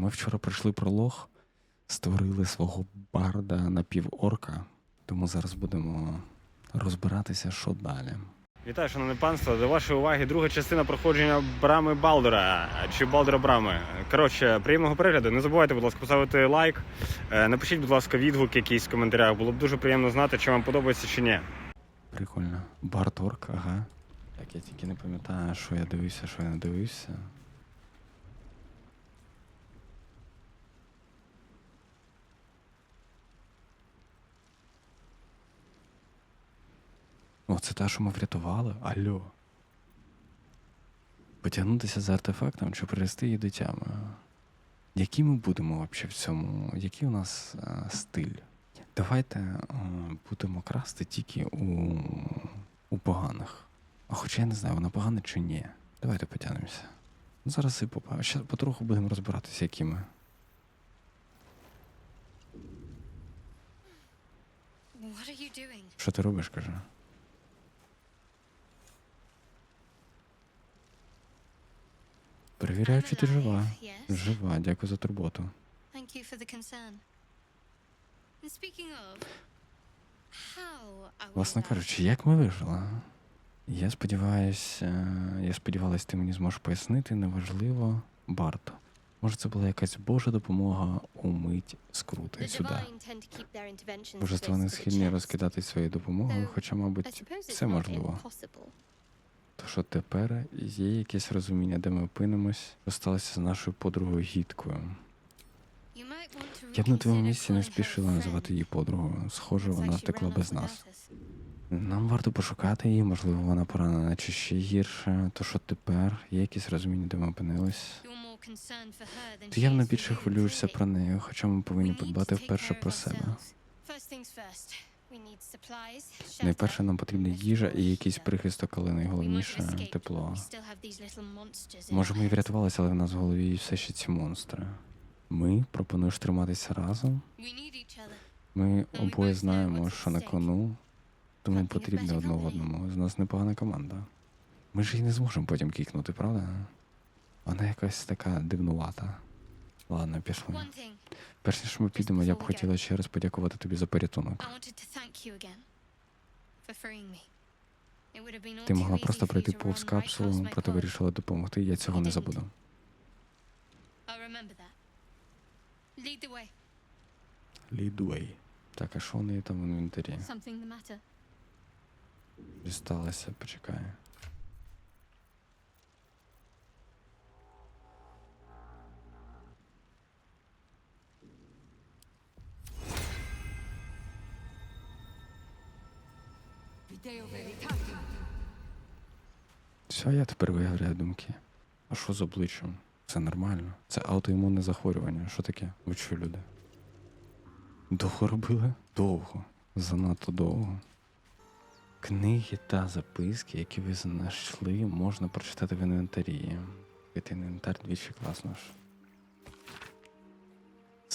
Ми вчора пройшли пролог, створили свого барда напіворка, тому зараз будемо розбиратися, що далі. Вітаю, шановне панство. До вашої уваги друга частина проходження брами Балдора чи Балдора Брами. Коротше, приємного перегляду. Не забувайте, будь ласка, поставити лайк. Е, Напишіть, будь ласка, відгук якийсь в коментарях. Було б дуже приємно знати, чи вам подобається чи ні. Прикольно. Барторк, ага. Так, я тільки не пам'ятаю, що я дивився, що я не дивився. О, це та, що ми врятували? Алло. Потягнутися за артефактом чи привести її до тями? Які ми будемо вообще в цьому? Який у нас а, стиль? Давайте е, будемо красти тільки у, у поганих. А хоча я не знаю, вона погана чи ні. Давайте потягнемося. Ну, Зараз і попа. Ще потроху будемо розбиратися, які ми. What are you doing? Що ти робиш, каже? Перевіряю, чи ти жива. Жива, дякую за турботу. Власне кажучи, як ми вижили? Я сподіваюся, я сподівалась, ти мені зможеш пояснити, неважливо, Барто. Може, це була якась Божа допомога у мить скрути сюди. Божества не схильні розкидати своєю допомогою, хоча, мабуть, все можливо. То що тепер є якесь розуміння, де ми опинимось, що сталося з нашою подругою гідкою. To Я б на твоєму місці не спішила називати її подругою. Схоже, вона втекла без нас. Нам варто пошукати її, можливо, вона поранена чи ще гірше. То що тепер є якесь розуміння, де ми опинились. Ти явно більше хвилюєшся про неї, хоча ми повинні подбати вперше про себе. Найперше нам потрібна їжа і якийсь прихисток, але найголовніше тепло. Може, ми і врятувалися, але в нас в голові все ще ці монстри. Ми пропонуєш триматися разом. Ми обоє знаємо, що на кону, тому потрібно одне в одному. З нас непогана команда. Ми ж її не зможемо потім кікнути, правда? Вона якась така дивнувата. Ладно, пішли. Перш ніж ми підемо, я б хотіла ще раз подякувати тобі за порятунок. Ти могла просто пройти повз капсулу, проте вирішила допомогти, я цього не забуду. Лідвей. Так, а що в неї там в інвентарі? Something the тепер виявляю думки. А що з обличчям? Все нормально. Це аутоімунне захворювання. Що таке? Ви що, люди? Довго робили? Довго. Занадто довго. Книги та записки, які ви знайшли, можна прочитати в інвентарі. Піти інвентар двічі класно ж.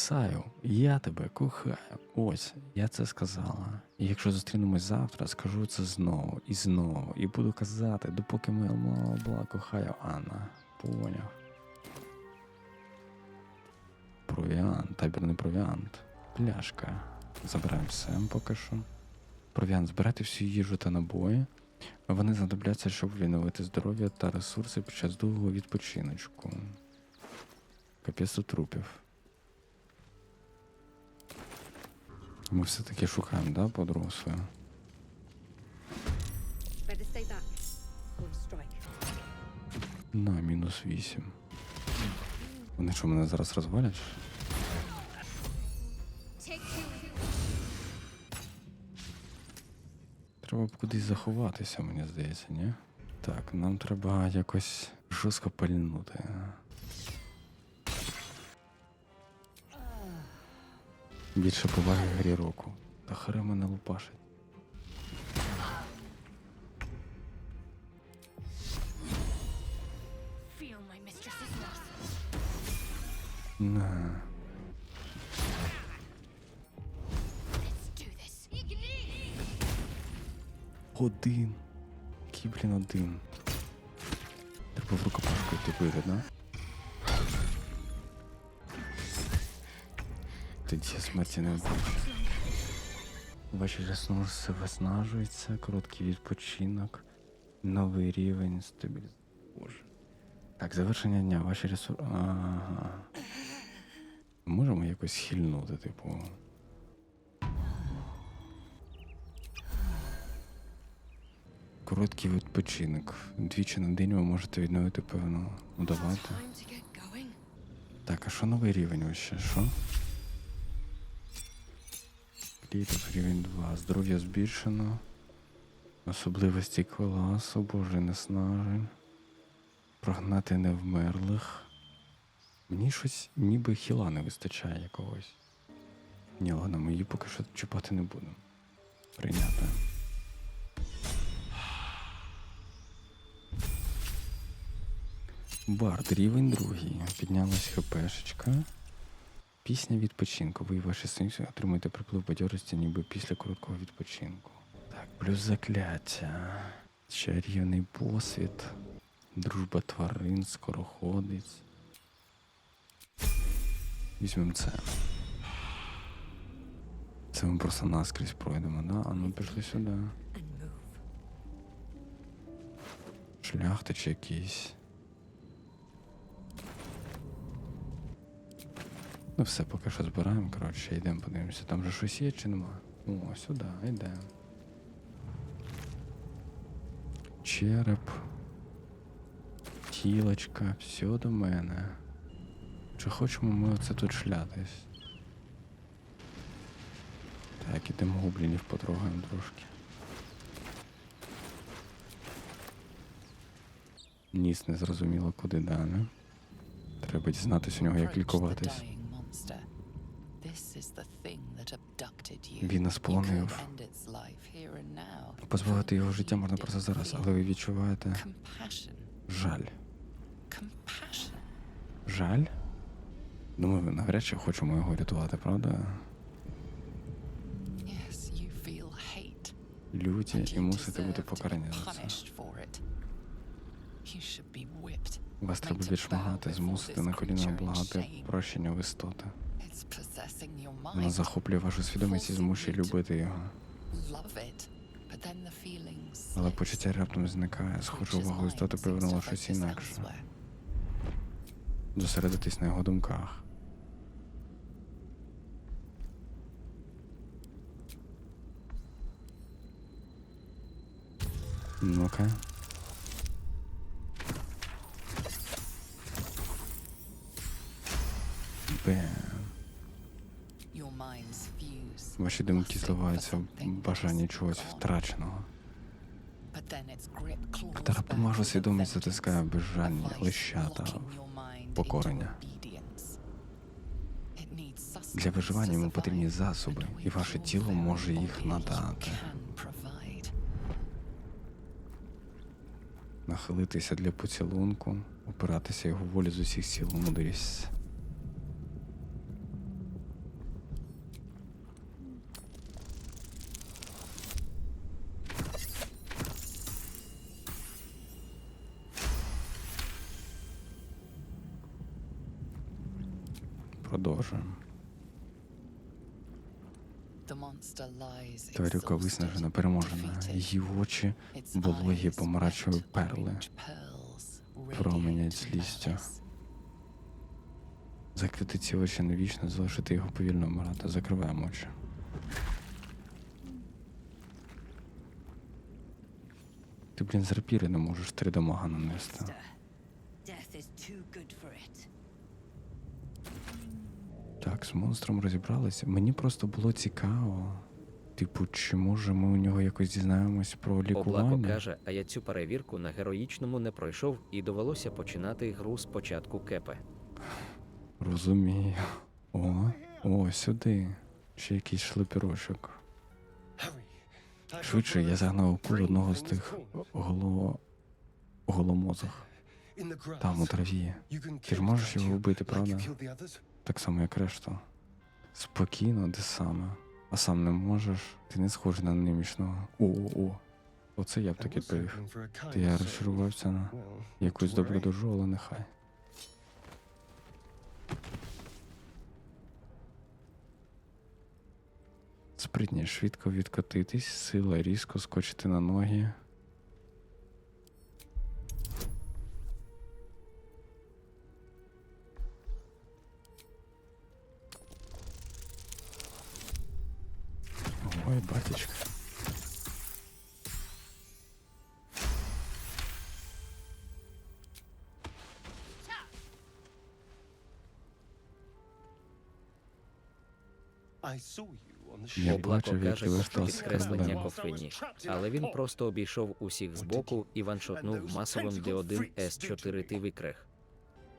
Саю, я тебе кохаю. Ось, я це сказала. І якщо зустрінемось завтра, скажу це знову і знову. І буду казати, допоки моя мама була кохаю Анна. Поняв. Провіант, табірний провіант. Пляшка. Забираємо все поки що. Провіант, збирайте всю їжу та набої. Вони знадобляться, щоб відновити здоров'я та ресурси під час довгого відпочиночку. Капець трупів. Ми все-таки шукаємо, да, подругу свою? На мінус 8. Вони що, мене зараз розвалять? Треба б кудись заховатися, мені здається, ні? Так, нам треба якось жорстко пальнути. Більше поваги грі року. Та харе мене лупашить. На. Один. Який, блін, один. Треба в рукопашку йти бити, да? Тоді смерті не бачу. Ваші ресурси виснажуються, короткий відпочинок, новий рівень стабілізації. Боже. Так, завершення дня. Ваші ресурси. Ага. Можемо якось хильнути, типу. Короткий відпочинок. Двічі на день ви можете відновити певну. Ну давайте. Так, а що новий рівень вообще? Що? Кліток рівень 2. Здоров'я збільшено. Особливості класу, боже, неснажень. Прогнати невмерлих. Мені щось ніби хіла не вистачає якогось. Ні, ладно, ми її поки що чіпати не будемо. Прийняти. Бард, рівень другий. Піднялась хпшечка. Пісня відпочинку. Ви і ваші синці отримуєте приплив бадьорості, ніби після короткого відпочинку. Так, плюс закляття. Чарівний посвіт. Дружба тварин, скороходець. Візьмемо це. Це ми просто наскрізь пройдемо, да? А ну пішли сюди. Шляхтич якийсь. Ну все, поки що збираємо, коротше, йдемо подивимося, там же щось є чи нема. О, сюди, йдемо. Череп. Тілочка, все до мене. Чи хочемо ми оце тут шлятись? Так, ідемо гоблінів потрогаємо трошки. Ніс не зрозуміло, куди далі. Треба дізнатися у нього, як лікуватись. Він нас полонив. Позбавити його життя можна просто зараз, але ви відчуваєте жаль. Жаль? Думаю, ви навряд чи хочемо його рятувати, правда? Люті і мусите бути покарані за це. Вас треба відшмагати, змусити на коліна облагати прощення в істоти. Вона захоплює вашу свідомість і змушує любити його. Але почуття раптом зникає, схоже, увагу mind істоти повернула щось інакше. Зосередитись на його думках. Ну-ка. Бем. Ваші думки зливаються в бажанні чогось втраченого. Втара back свідомість затискає безжальні A vice лища та locking your mind into покорення. Для виживання йому потрібні засоби, і ваше тіло може їх надати. Нахилитися для поцілунку, опиратися його волі з усіх сил, мудрість. Продовжуємо. Тварюка виснажена, переможена. Її очі вологі wet перли. променять злістю. Закрити ці очі навічно, залишити його повільно вмирати. Закриваємо очі. Ти, блін, з рапіри не можеш три дамага нанести. Так, з монстром розібралися. Мені просто було цікаво. Типу, чи може ми у нього якось дізнаємось про Облако лікування? каже, а я цю перевірку на героїчному не пройшов і довелося починати гру з початку кепи. Розумію. О, о, сюди. Ще якийсь шлепірочок. Швидше я загнав у кулю одного з тих голо... голомозах. Там у траві. Ти ж можеш його вбити, правда? Так само, як решту. Спокійно, де саме. А сам не можеш. Ти не схожий на немічного. О, о, о. Оце я б так відповів. Ти я розчарувався на якусь добру дужу, але нехай. Спритніше швидко відкотитись, сила різко скочити на ноги. Я бачив, як ти що підкреслення кораблем. але він просто обійшов усіх збоку і ваншотнув масовим D1 S4 викрех.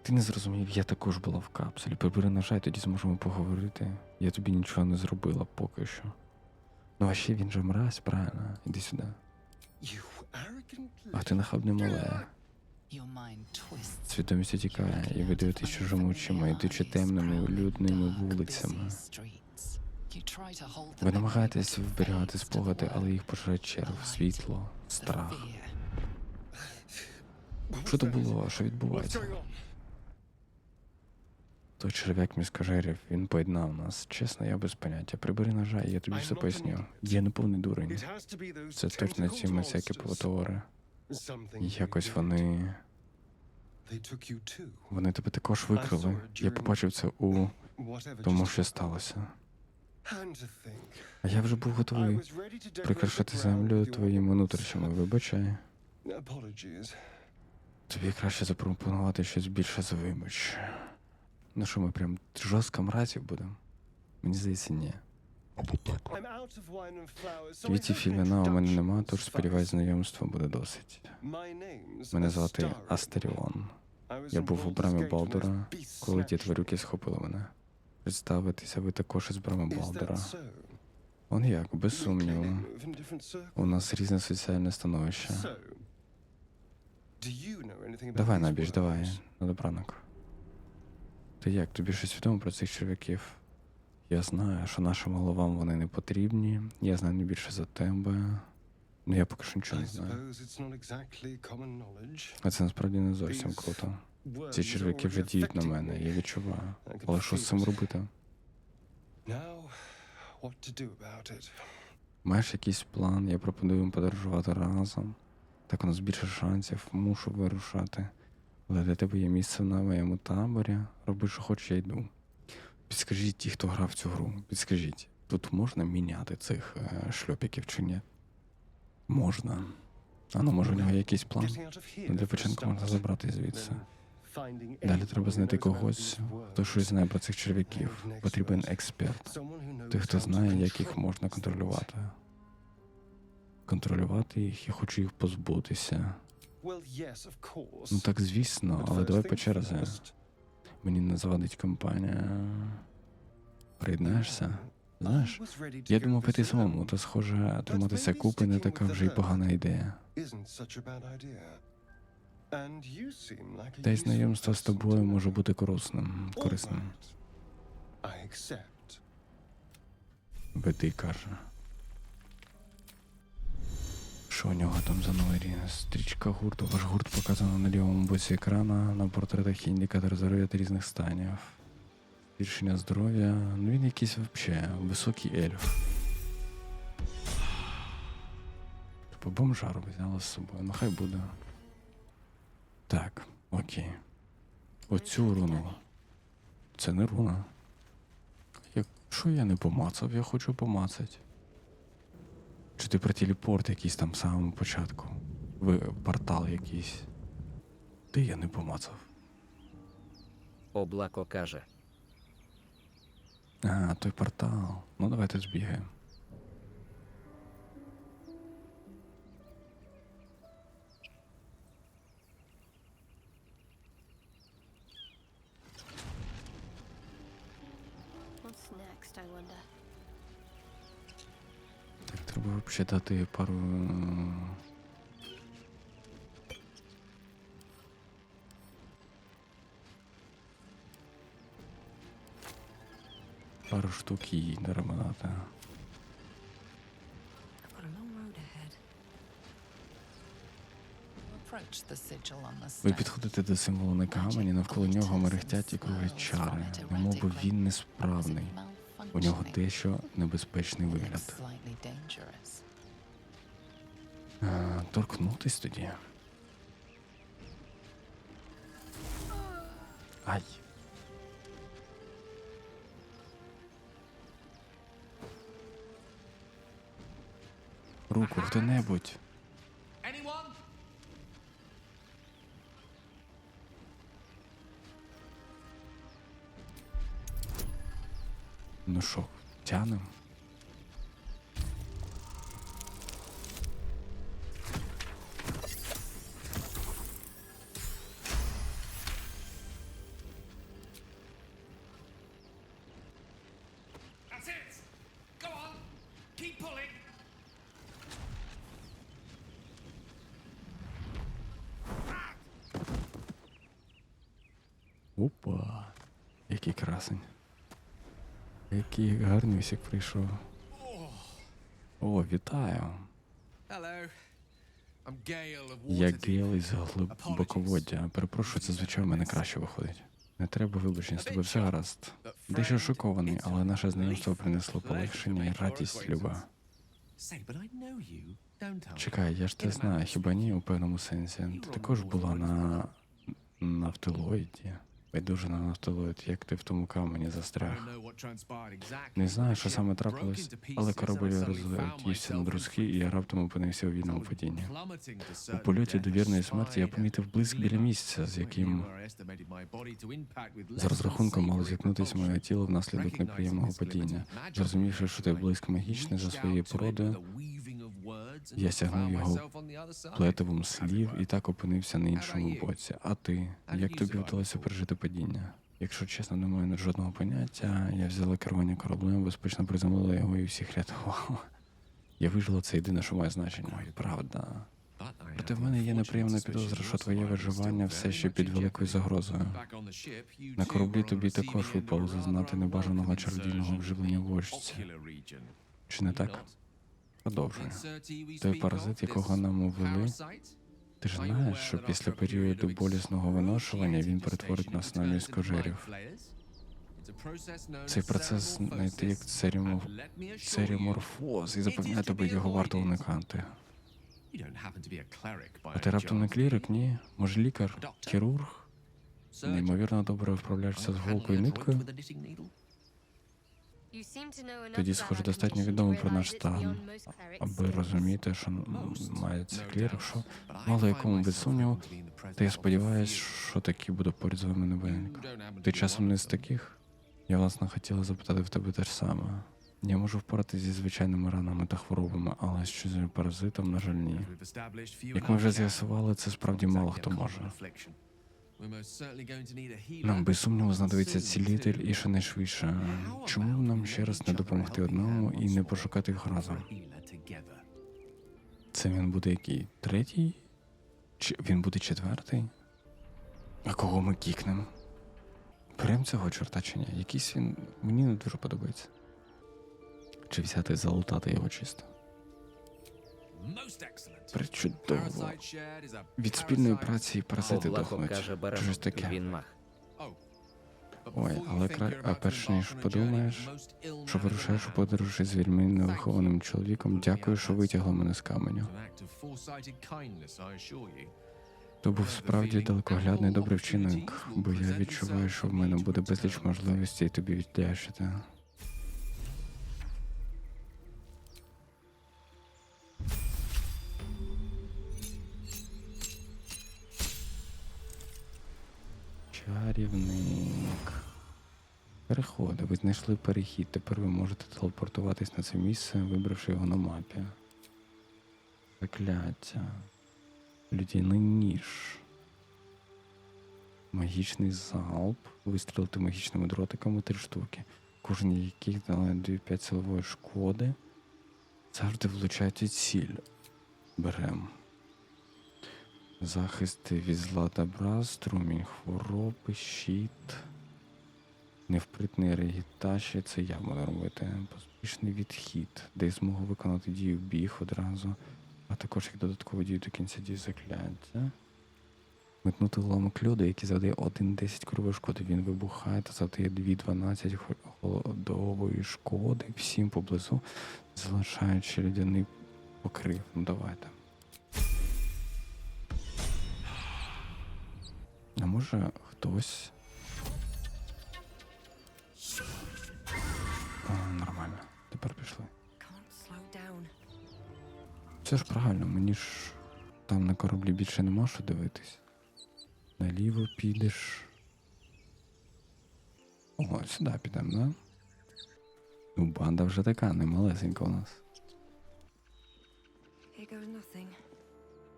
Ти не зрозумів, я також була в капсулі. Прибери нажай, тоді зможемо поговорити. Я тобі нічого не зробила поки що. Ну а ще він же мразь, правильно? Іди сюди. Ах ти нахабне мале. Свідомість утікає, і ви дивитесь чужими очима, йдучи темними, людними вулицями. Ви намагаєтесь вберігати спогади, але їх пожирає черв, світло, страх. Що то було? Що відбувається? Той черв'як міськожерів, він поєднав нас. Чесно, я без поняття. Прибери ножа, я тобі все поясню. Я не повний дурень. Це точно ці всякі повтори. Якось вони. Вони тебе також викрили. Я побачив це у тому, що сталося. А я вже був готовий прикрашати землю твоїми нутрощами, вибачай. Тобі краще запропонувати щось більше за вибач. Ну що, ми прям жорстко мразів будемо? Мені здається, ні. І вина у мене нема, тож сподіваюсь, знайомства буде досить. Мене звати Астеріон. Я був у брамі Балдора, коли ті тварюки схопили мене. Представитися ви також із брами Балдора. Он як, без сумніву. У нас різне соціальне становище. Давай набіж, давай, на добранок. Ти як, тобі щось відомо про цих черв'яків? Я знаю, що нашим головам вони не потрібні. Я знаю не більше за тебе. Ну я поки що нічого не знаю. А це насправді не зовсім круто. Ці черв'яки вже діють на мене, я відчуваю. Але що з цим робити? Маєш якийсь план, я пропоную їм подорожувати разом. Так у нас більше шансів, мушу вирушати. Але для тебе є місце на моєму таборі. Роби, що хочеш, я йду. Підскажіть ті, хто грав цю гру. Підскажіть, тут можна міняти цих е, шльопіків чи ні? Можна. А ну, може, у нього якийсь план? Для початку можна забрати звідси. Далі треба знайти когось, хто щось знає про цих черв'яків. Потрібен експерт. Той, хто знає, як їх можна контролювати. Контролювати їх, я хочу їх позбутися. Ну так, звісно, але давай по черзі. Мені не завадить компанія. Приєднаєшся? Знаєш, я думав піти самому, та схоже, триматися купи не така вже й погана ідея. Та й знайомство з тобою може бути корисним. корисним. Веди, каже. Що у нього там за новий Стрічка гурту. Ваш гурт показано на лівому боці екрана. На портретах індикатор здоров'я різних станів. Збільшення здоров'я. Ну він якийсь вообще високий ельф. Типу бомжару взяла з собою. Ну хай буде. Так, окей. Оцю руну. Це не руна. Якщо я не помацав, я хочу помацати. Чи ти про телепорт якийсь там в самому початку? Ви портал якийсь. Ти я не помацав. Облако каже: А, той портал. Ну давайте збігаємо. Так, треба взагалі дати пару. The sigil on the Ви підходите до символу на камені, навколо нього мерехтять і круглять чари, немов би він несправний. У нього дещо небезпечний вигляд. А, торкнутись тоді. Ай. Руку хто-небудь. Ну що, тянем? Опа. Який красень. Який гарнюсик прийшов. О, вітаю. Я Гейл із глибоководдя. Перепрошую, це звичайно в мене краще виходить. Не треба вибачення, з тобою все гаразд. Дещо шокований, але наше знайомство принесло полегшення і радість, Люба. Чекай, я ж те знаю, хіба ні, у певному сенсі. Ти також була на нафтилоїді. Байдуже на нафтилоїд, як ти в тому камені застряг. Не знаю, що саме трапилось, але корабель розлетівся на друзки, і я раптом опинився у вільному падінні. У польоті до вірної смерті я помітив блиск біля місця, з яким за розрахунком мало зіткнутися моє тіло внаслідок неприємного падіння. Зрозумівши, що той блиск магічний за своєю породою, я стягнув його плетивом слів і так опинився на іншому боці. А ти? Як тобі вдалося пережити падіння? Якщо чесно, не маю жодного поняття. Я взяла керування кораблем, безпечно приземлила його і всіх рятувала. Я вижила це єдине, що має значення. Правда. Проте в мене є неприємна підозра, що твоє виживання все ще під великою загрозою. На кораблі тобі також випало зазнати небажаного чародійного вживлення в очці. Чи не так? Продовжую. Той паразит, якого нам увели, Ти ж знаєш, що після періоду болісного виношування він перетворить нас на міськожерів. Цей процес знайти як церімов... Церіморфоз, і запевняю тобі, його варто уникати. А ти раптом не клірик, ні? Може лікар, хірург? Неймовірно добре вправляєшся з голкою і ниткою? Тоді, схоже, достатньо відомо про наш стан, Аби розуміти, що м, має це клірик, що мало якому без сумніву, та я сподіваюся, що такі буде поряд з вами не виник. Ти часом не з таких? Я власне хотіла запитати в тебе те ж саме. Я можу впоратися зі звичайними ранами та хворобами, але що з паразитом, на жаль, ні. Як ми вже з'ясували, це справді мало хто може. Нам без сумніву знадобиться цілитель і ще найшвидше. Чому нам ще раз не допомогти одному і не пошукати їх разом? Це він буде який? Третій? Чи він буде четвертий? А кого ми кікнемо? Берем цього чорта чи ні? Якийсь він мені не дуже подобається. Чи взяти залутати його чисто? Причудово. Від спільної праці і паразити дохнуть. щось таке. Ой, але кра... а перш ніж подумаєш, що вирушаєш у подорож із вельми невихованим чоловіком, дякую, що витягла мене з каменю. То був справді далекоглядний добрий вчинок, бо я відчуваю, що в мене буде безліч можливостей тобі віддячити. Чарівник. Переходи. Ви знайшли перехід. Тепер ви можете телепортуватись на це місце, вибравши його на мапі. Закляття. Людяний ніж. Магічний залп. Вистрілити магічними дротиками три штуки. Кожен яких дали 2-5 силової шкоди. Завжди влучають у ціль. Берем. Захист від зла добра, струмінь хвороби, щит. Невпритний регіташі, це я буду робити. Поспішний відхід, де змогу виконати дію біг одразу, а також як додаткову дію до кінця дії закляття. Метнути уламок льоду, який завдає 1-10 крової шкоди. Він вибухає та завдає 2-12 холодової шкоди всім поблизу, залишаючи людяний покрив. Ну давайте. А може хтось. О, нормально. Тепер пішли. Це ж правильно, мені ж там на кораблі більше нема що дивитись. Наліво підеш. О, сюди підемо, да? Ну, банда вже така, не малесенька у нас. Here goes nothing.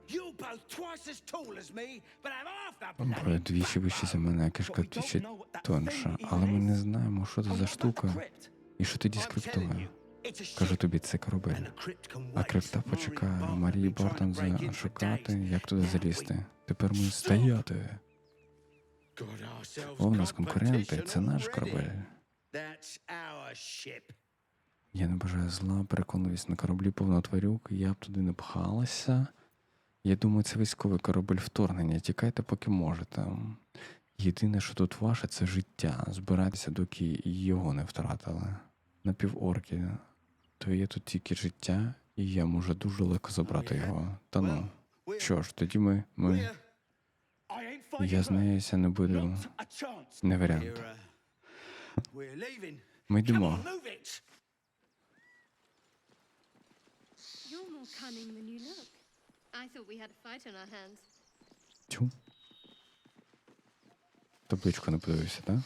You both twice as tall as me, but have Зброя двічі вище за мене, а кишка двічі тонша. Але ми не знаємо, що це за штука і що тоді з. Кажу тобі, це корабель. А крипта почекає. Марії Бортон зашукати, як туди залізти. Тепер ми стояти. У нас конкуренти, це наш корабель. Я не бажаю зла, переконуюсь на кораблі повно тварюк, я б туди не пхалася. Я думаю, це військовий корабель вторгнення. Тікайте, поки можете. Єдине, що тут ваше, це життя. Збирайтеся, доки його не втратили. Напіворки, то є тут тільки життя, і я можу дуже легко забрати його. Та ну. Що ж, тоді ми. ми... Я знаюся, не буду. Не варіант. Ми йдемо. You're more cunning than you look. I thought we had a fight on our hands. Тю. Табличку не подивився, так?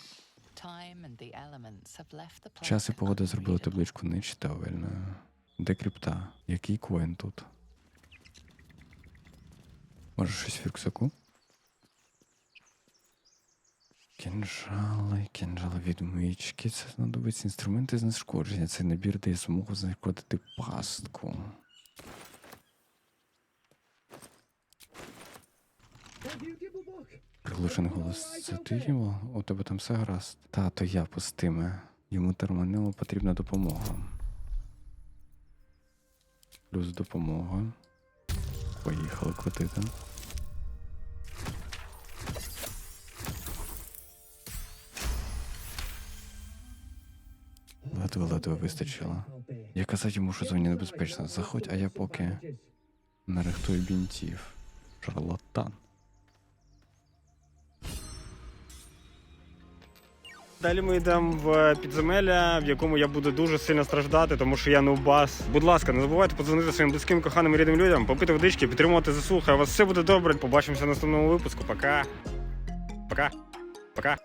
Time and the elements have left the Час і погода зробили табличку нечитабельною. Де крипта? Який коін тут? Може щось в рюкзаку? Кінжали, кінжали відмички. Це знадобиться інструменти знешкодження. Цей набір дає змогу знешкодити пастку. Приглушений голос. Це ти його? У тебе там все гаразд? Та, то я пустиме. Йому терміново потрібна допомога. Плюс допомога. Поїхали крутити. Ледве-ледве вистачило. Я казав йому, що зоні небезпечно. Заходь, а я поки нарихтую бінтів. Шарлатан. Далі ми йдемо в підземелля, в якому я буду дуже сильно страждати, тому що я нубас. Будь ласка, не забувайте подзвонити своїм близьким, коханим і рідним людям, попити водички, підтримувати ЗСУ. Хай у вас все буде добре. Побачимося в наступному випуску. Пока. Пока. Пока.